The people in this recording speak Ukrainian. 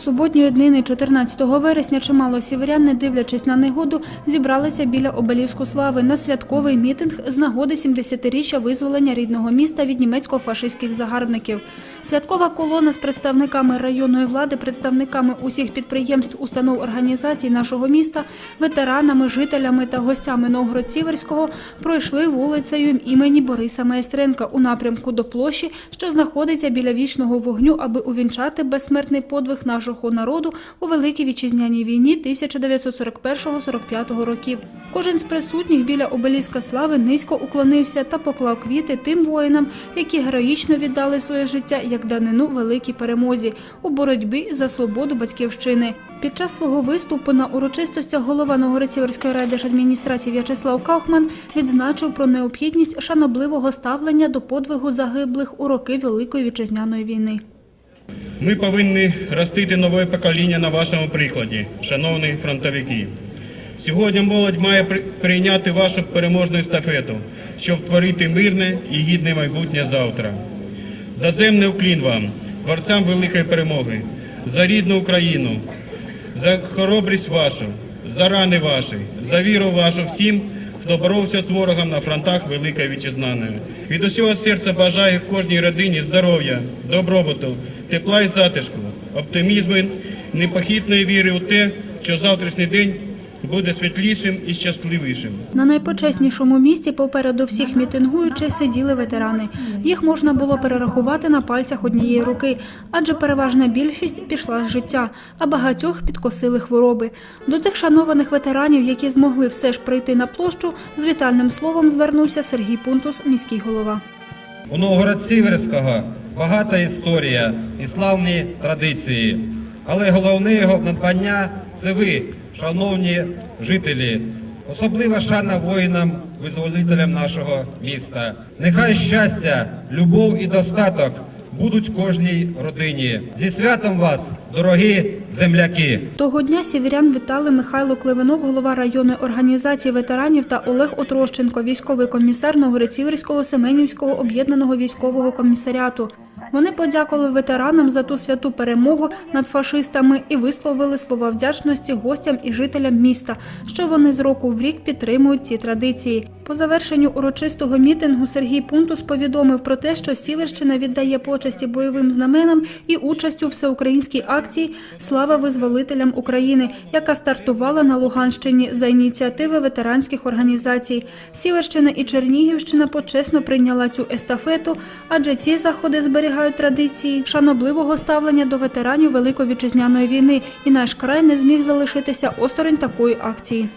Суботньої днини 14 вересня чимало сіверян, не дивлячись на негоду, зібралися біля обеліску слави на святковий мітинг з нагоди 70-річчя визволення рідного міста від німецько-фашистських загарбників. Святкова колона з представниками районної влади, представниками усіх підприємств, установ організацій нашого міста, ветеранами, жителями та гостями Новгород-Сіверського пройшли вулицею імені Бориса Майстренка у напрямку до площі, що знаходиться біля вічного вогню, аби увінчати безсмертний подвиг нашого народу у Великій Вітчизняній війні 1941-45 років. Кожен з присутніх біля обеліска слави низько уклонився та поклав квіти тим воїнам, які героїчно віддали своє життя як данину великій перемозі у боротьбі за свободу батьківщини. Під час свого виступу на урочистостях голова Новгород-Сіверської райдержадміністрації В'ячеслав Каухман відзначив про необхідність шанобливого ставлення до подвигу загиблих у роки Великої вітчизняної війни. Ми повинні ростити нове покоління на вашому прикладі, шановні фронтовики. Сьогодні молодь має прийняти вашу переможну естафету, щоб творити мирне і гідне майбутнє завтра. Доземний уклін вам, творцям великої перемоги, за рідну Україну, за хоробрість вашу, за рани ваші, за віру вашу всім, хто боровся з ворогом на фронтах Великої Вітчизнаної. Від усього серця бажаю кожній родині здоров'я, добробуту, тепла і затишку, оптимізму, непохитної віри у те, що завтрашній день буде світлішим і щасливішим. На найпочеснішому місці попереду всіх мітингуючих сиділи ветерани. Їх можна було перерахувати на пальцях однієї руки, адже переважна більшість пішла з життя, а багатьох підкосили хвороби. До тих шанованих ветеранів, які змогли все ж прийти на площу, з вітальним словом звернувся Сергій Пунтус, міський голова. У Новгород-Сіверського багата історія і славні традиції. Але головне його надбання це ви, шановні жителі. Особлива шана воїнам, визволителям нашого міста. Нехай щастя, любов і достаток будуть кожній родині. Зі святом вас, дорогі земляки! Того дня сіверян вітали Михайло Кливинок, голова районної організації ветеранів та Олег Отрощенко, військовий комісар Новгород-Сіверського Семенівського об'єднаного військового комісаріату. Вони подякували ветеранам за ту святу перемогу над фашистами і висловили слова вдячності гостям і жителям міста, що вони з року в рік підтримують ці традиції. По завершенню урочистого мітингу Сергій Пунтус повідомив про те, що Сіверщина віддає почесті бойовим знаменам і участь у всеукраїнській акції Слава визволителям України, яка стартувала на Луганщині за ініціативи ветеранських організацій. Сіверщина і Чернігівщина почесно прийняла цю естафету, адже ці заходи зберігають традиції шанобливого ставлення до ветеранів Великої вітчизняної війни, і наш край не зміг залишитися осторонь такої акції.